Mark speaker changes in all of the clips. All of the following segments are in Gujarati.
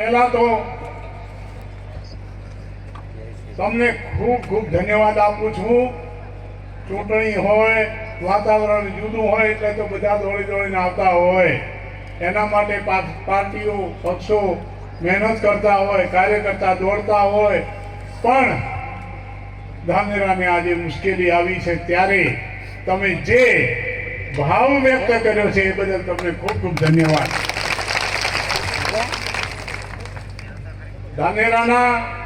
Speaker 1: પહેલા તો તમને ખૂબ ખૂબ ધન્યવાદ આપું છું. ચૂંટણી હોય, વાતાવરણ જુદું હોય, એટલે તો બધા દોડી દોડીને આવતા હોય. એના માટે પાર્ટીઓ, પક્ષો મહેનત કરતા હોય, કાર્યકર્તા દોડતા હોય. પણ ધાનેરાને આજે મુશ્કેલી આવી છે ત્યારે તમે જે ભાવ વ્યક્ત કર્યો છે એ બદલ તમને ખૂબ ખૂબ ધન્યવાદ. ધાનેરાના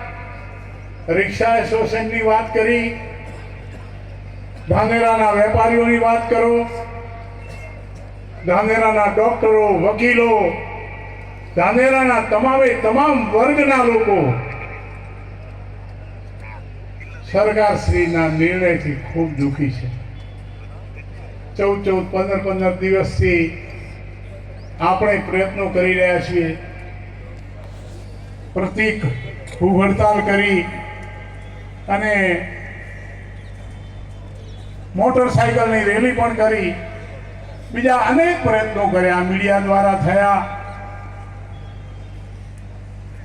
Speaker 1: રિક્ષા એસોસિએશનની વાત કરી. ધાનેરાના વેપારીઓની વાત કરો. ધાનેરાના ડોક્ટરો, વકીલો, ધાનેરાના તમામે તમામ વર્ગના લોકો સરકારશ્રીના નિર્ણયથી ખૂબ દુઃખી છે. ચૌદ ચૌદ પંદર પંદર દિવસથી આપણે પ્રયત્નો કરી રહ્યા છીએ. પ્રતિક ભૂખ હડતાલ કરી અને મોટરસાયકલની રેલી પણ કરી. બીજા અનેક પ્રયત્નો કર્યા, મીડિયા દ્વારા થયા.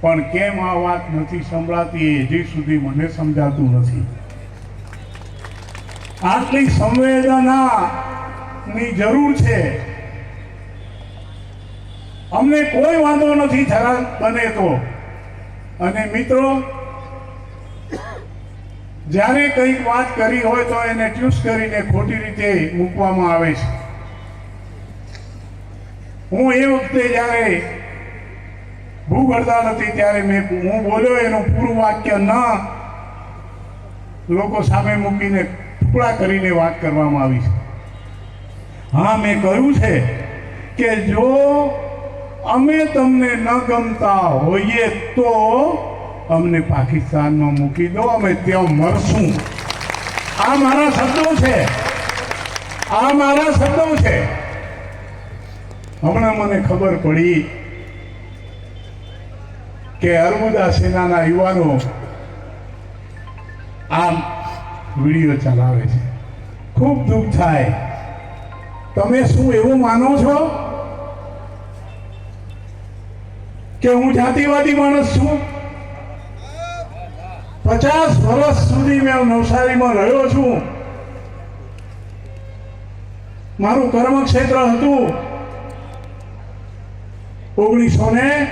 Speaker 1: પણ કેમ આ વાત નથી સંભળાતી હજી સુધી મને સમજાતું નથી. આટલી સંવેદનાની જરૂર છે. અમને કોઈ વાંધો નથી થરા બને તો. અને મિત્રો, જ્યારે કંઈક વાત કરી હોય તો એને ટ્યુસ કરીને ખોટી રીતે મૂકવામાં આવે છે. હું એ વખતે જ્યારે ભૂખ હડતાલ હતી ત્યારે મેં હું બોલ્યો એનું પૂરું વાક્ય ન લોકો સામે મૂકીને ટુકડા કરીને વાત કરવામાં આવી છે. હા, મેં કહ્યું છે કે જો અમે તમને ન ગમતા હોઈએ તો અમને પાકિસ્તાનમાં મૂકી દો, અમે ત્યાં મરશું. આ મારા શબ્દો છે. આ મારા શબ્દો છે. હમણાં મને ખબર પડી કે અર્બુદા સેનાના યુવાનો આ વીડિયો ચલાવે છે. ખૂબ દુઃખ થાય. તમે શું એવું માનો છો? કે હું જાતિવાદી માણસ છું? પચાસ વર્ષ સુધી મેં નવસારીમાં રહ્યો છું. મારું કર્મક્ષેત્ર હતું. ઓગણીસો ને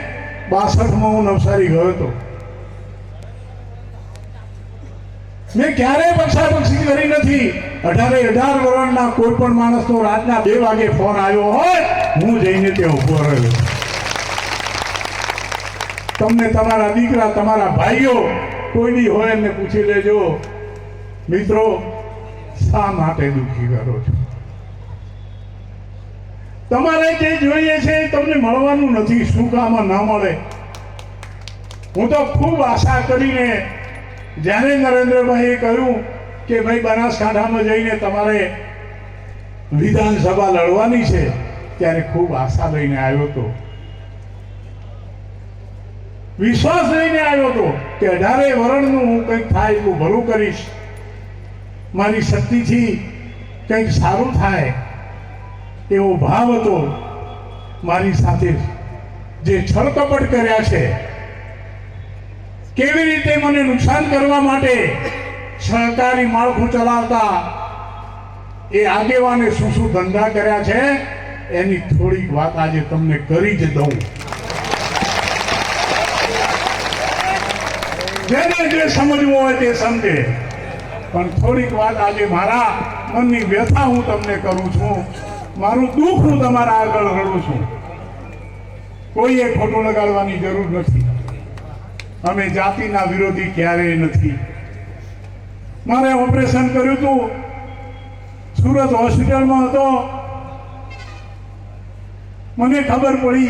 Speaker 1: બાસઠમાં હું નવસારી ગયો હતો. મેં ક્યારેય પક્ષાપક્ષી કરી નથી. અઢારે અઢાર વર્ષના કોઈ પણ માણસનો રાતના બે વાગે ફોન આવ્યો હોય, હું જઈને ત્યાં ઊભો રહ્યો. તમને તમારા દીકરા, તમારા ભાઈઓ કોઈ બી હોય એમને પૂછી લેજો. મિત્રો, શા માટે દુઃખી કરો છો? તમારે જે જોઈએ છે તમને મળવાનું નથી, શું કામ ન મળે? હું તો ખૂબ આશા કરીને જ્યારે નરેન્દ્રભાઈએ કહ્યું કે ભાઈ બનાસકાંઠામાં જઈને તમારે વિધાનસભા લડવાની છે, ત્યારે ખૂબ આશા લઈને આવ્યો હતો. વિશ્વાસ લઈને આવ્યો હતો કે અઢારે વરણનું હું કંઈક થાય એટલું ભલું કરીશ. મારી શક્તિથી કંઈક સારું થાય એવો ભાવ હતો મારી સાથે જે છળકપટ કર્યા છે. કેવી રીતે મને નુકસાન કરવા માટે સહકારી માળખું ચલાવતા એ આગેવાને શું શું ધંધા કર્યા છે, એની થોડીક વાત આજે તમને કરી જ દઉં. જેને જે સમજવું હોય તે સમજે. પણ થોડીક વાત આજે મારા મનની વ્યથા હું તમને કરું છું. મારું દુઃખ હું તમારા આગળ રડું છું. કોઈએ ખોટું લગાડવાની જરૂર નથી. અમે જાતિના વિરોધી ક્યારેય નથી. મારે ઓપરેશન કર્યું હતું. સુરત હોસ્પિટલમાં હતો. મને ખબર પડી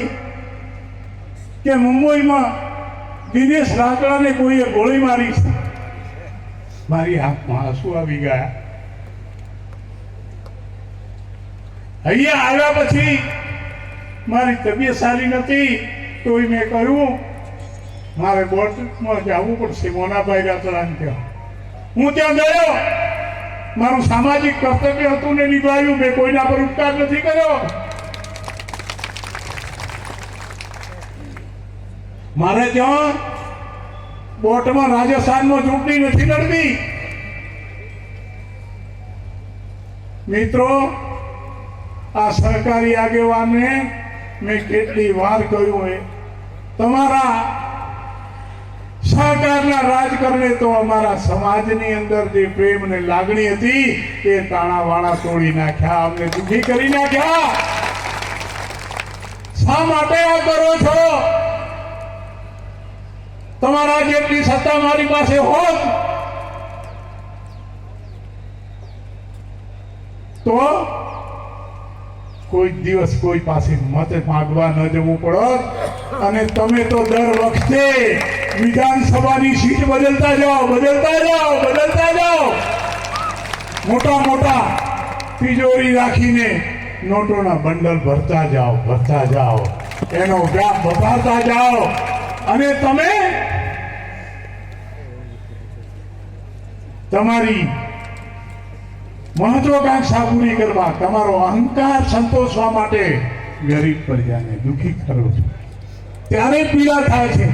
Speaker 1: કે મુંબઈમાં દિનેશ લાકડાને કોઈએ ગોળી મારી? મારી આંખમાં આંસુ આવી ગયા. અહીંયા આવ્યા પછી મારી તબિયત સારી નથી, તોય મેં કહ્યું, મારે બોર્ડમાં જવું પડશે, મોનાભાઈ રાતરાન ત્યાં. હું ત્યાં ગયો. મારું સામાજિક કર્તવ્ય હતું ને નિભાવ્યું, મેં કોઈના પર ઉપકાર નથી કર્યો. મારે ત્યાં બોટમાં રાજસ્થાનમાં ચૂંટણી નથી લડવી. મિત્રો, આ સરકારી આગેવાનને મેં કેટલી વાર કહ્યું એ. તમારા સહકારના રાજકારણે તો અમારા સમાજની અંદર જે પ્રેમ ને લાગણી હતી, એ તાણાવાળા તોડી નાખ્યા, અમને દુઃખી કરી નાખ્યા. શા માટે આ કરો છો? તમારા જેટલી સત્તા મારી પાસે હોત, તો કોઈ દિવસ કોઈ પાસે મત માગવા ન જવું પડત. અને તમે તો દર વખતે વિધાનસભાની સીટ બદલતા જાઓ બદલતા જાઓ બદલતા જાઓ. મોટા મોટા તિજોરી રાખીને નોટોના બંડલ ભરતા જાઓ ભરતા જાઓ. એનો વ્યાપ વધારતા જાઓ. અને તમે તમારી મહત્વકાંક્ષા પૂરી કરવા, તમારો અહંકાર સંતોષવા માટે ગરીબ પ્રજાને દુઃખી કરો છો. ત્યારે પીડા થાય છે.